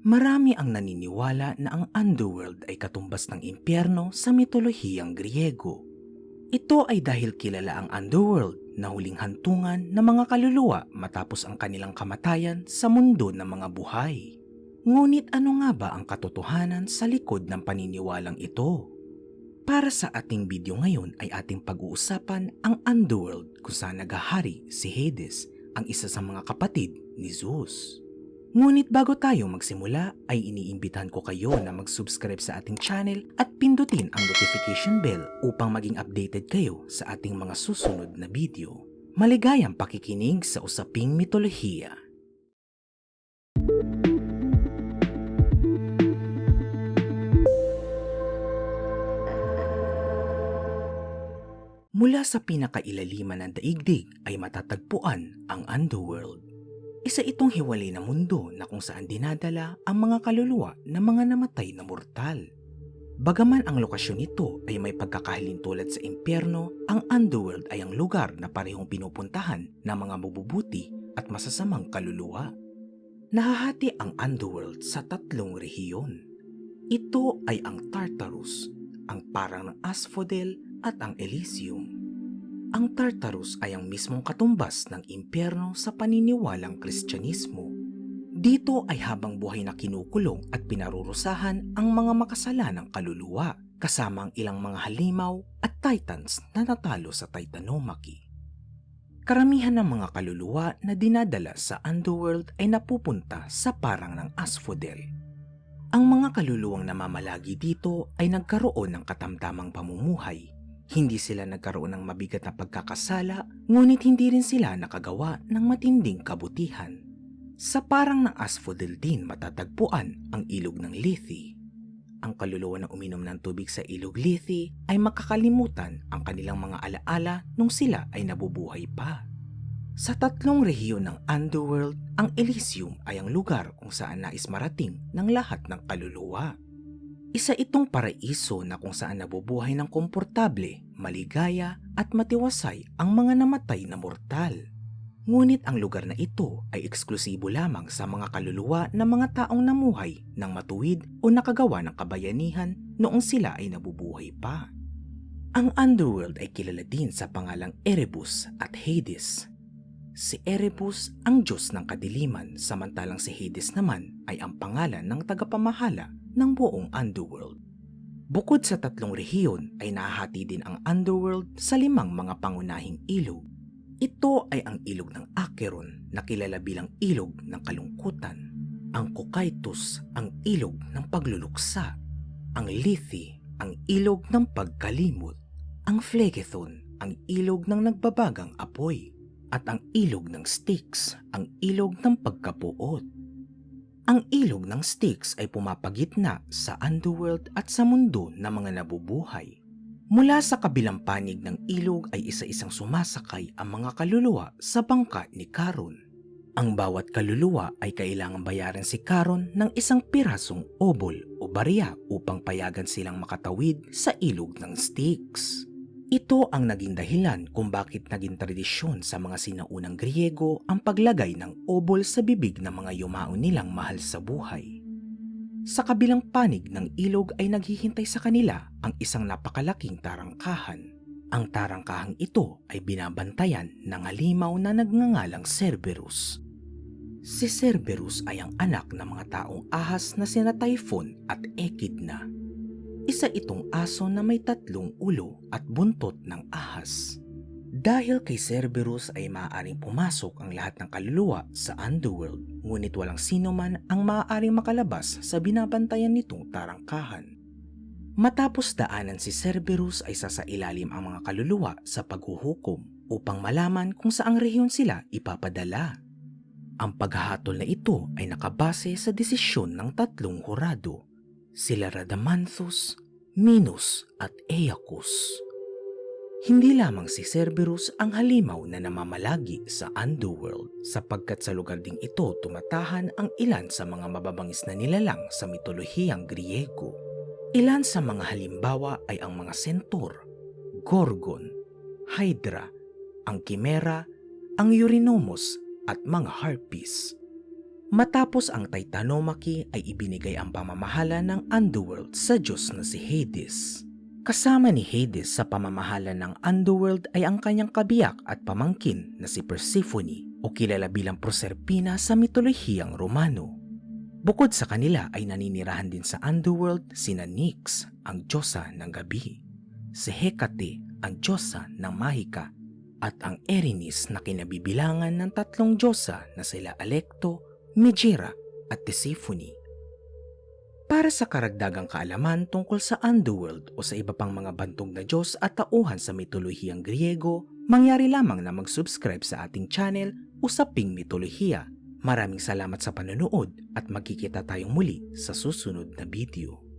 Marami ang naniniwala na ang underworld ay katumbas ng impyerno sa mitolohiyang Griego. Ito ay dahil kilala ang underworld na huling hantungan ng mga kaluluwa matapos ang kanilang kamatayan sa mundo ng mga buhay. Ngunit ano nga ba ang katotohanan sa likod ng paniniwalang ito? Para sa ating video ngayon ay ating pag-uusapan ang underworld kung saan nagahari si Hades, ang isa sa mga kapatid ni Zeus. Ngunit bago tayo magsimula ay iniimbitahan ko kayo na mag-subscribe sa ating channel at pindutin ang notification bell upang maging updated kayo sa ating mga susunod na video. Maligayang pakikinig sa usaping mitolohiya. Mula sa pinakailaliman ng daigdig ay matatagpuan ang underworld. Isa itong hiwalay na mundo na kung saan dinadala ang mga kaluluwa ng mga namatay na mortal. Bagaman ang lokasyon nito ay may pagkakahalin tulad sa impyerno, ang underworld ay ang lugar na parehong pinupuntahan ng mga mabubuti at masasamang kaluluwa. Nahahati ang underworld sa tatlong rehiyon. Ito ay ang Tartarus, ang parang ng Asphodel at ang Elysium. Ang Tartarus ay ang mismong katumbas ng impyerno sa paniniwalang Kristyanismo. Dito ay habang buhay na kinukulong at pinarurusahan ang mga makasalanang kaluluwa kasama ang ilang mga halimaw at titans na natalo sa Titanomachy. Karamihan ng mga kaluluwa na dinadala sa underworld ay napupunta sa parang ng Asphodel. Ang mga kaluluwang namamalagi dito ay nagkaroon ng katamtamang pamumuhay hindi sila nagkaroon ng mabigat na pagkakasala, ngunit hindi rin sila nakagawa ng matinding kabutihan. Sa parang ng asphodel din matatagpuan ang ilog ng Lethe. Ang kaluluwa na uminom ng tubig sa ilog Lethe ay makakalimutan ang kanilang mga alaala nung sila ay nabubuhay pa. Sa tatlong rehiyon ng underworld, ang Elysium ay ang lugar kung saan nais marating ng lahat ng kaluluwa. Isa itong paraiso na kung saan nabubuhay ng komportable, maligaya at matiwasay ang mga namatay na mortal. Ngunit ang lugar na ito ay eksklusibo lamang sa mga kaluluwa ng mga taong namuhay ng matuwid o nakagawa ng kabayanihan noong sila ay nabubuhay pa. Ang underworld ay kilala din sa pangalang Erebus at Hades. Si Erebus ang Diyos ng kadiliman samantalang si Hades naman ay ang pangalan ng tagapamahala ng buong underworld. Bukod sa tatlong rehiyon ay nahahati din ang underworld sa limang mga pangunahing ilog. Ito ay ang ilog ng Acheron na kilala bilang ilog ng kalungkutan, ang Cocytus ang ilog ng pagluluksa, ang Lethe ang ilog ng pagkalimot, ang Phlegethon ang ilog ng nagbabagang apoy, at ang ilog ng Styx ang ilog ng pagkapuot. Ang ilog ng Styx ay pumapagitna sa underworld at sa mundo ng mga nabubuhay. Mula sa kabilang panig ng ilog ay isa-isang sumasakay ang mga kaluluwa sa bangka ni Charon. Ang bawat kaluluwa ay kailangang bayaran si Charon ng isang pirasong obol o barya upang payagan silang makatawid sa ilog ng Styx. Ito ang naging dahilan kung bakit naging tradisyon sa mga sinaunang Griego ang paglagay ng obol sa bibig ng mga yumao nilang mahal sa buhay. Sa kabilang panig ng ilog ay naghihintay sa kanila ang isang napakalaking tarangkahan. Ang tarangkahang ito ay binabantayan ng halimaw na nagngangalang Cerberus. Si Cerberus ay ang anak ng mga taong ahas na sina Typhon at Echidna. Isa itong aso na may tatlong ulo at buntot ng ahas. Dahil kay Cerberus ay maaaring pumasok ang lahat ng kaluluwa sa underworld, ngunit walang sino man ang maaaring makalabas sa binabantayan nitong tarangkahan. Matapos daanan si Cerberus ay sasailalim ang mga kaluluwa sa paghuhukom upang malaman kung saang rehiyon sila ipapadala. Ang paghahatol na ito ay nakabase sa desisyon ng tatlong hurado sila Radamanthus, Minos at Aeacus. Hindi lamang si Cerberus ang halimaw na namamalagi sa underworld sapagkat sa lugar ding ito tumatahan ang ilan sa mga mababangis na nilalang sa mitolohiyang Griego. Ilan sa mga halimbawa ay ang mga Centaur, Gorgon, Hydra, ang Chimera, ang Eurynomos at mga Harpies. Matapos ang Titanomachy ay ibinigay ang pamamahala ng Underworld sa Diyos na si Hades. Kasama ni Hades sa pamamahala ng Underworld ay ang kanyang kabiyak at pamangkin na si Persephone o kilala bilang Proserpina sa mitolohiyang Romano. Bukod sa kanila ay naninirahan din sa Underworld sina Nyx, ang diyosa ng gabi, si Hecate, ang diyosa ng mahika, at ang Erinis na kinabibilangan ng tatlong diyosa na sila Alecto, Megera at Tisiphone. Para sa karagdagang kaalaman tungkol sa Underworld o sa iba pang mga bantog na Diyos at tauhan sa mitolohiyang Griego, mangyari lamang na mag-subscribe sa ating channel Usaping Mitolohiya. Maraming salamat sa panonood at magkikita tayong muli sa susunod na video.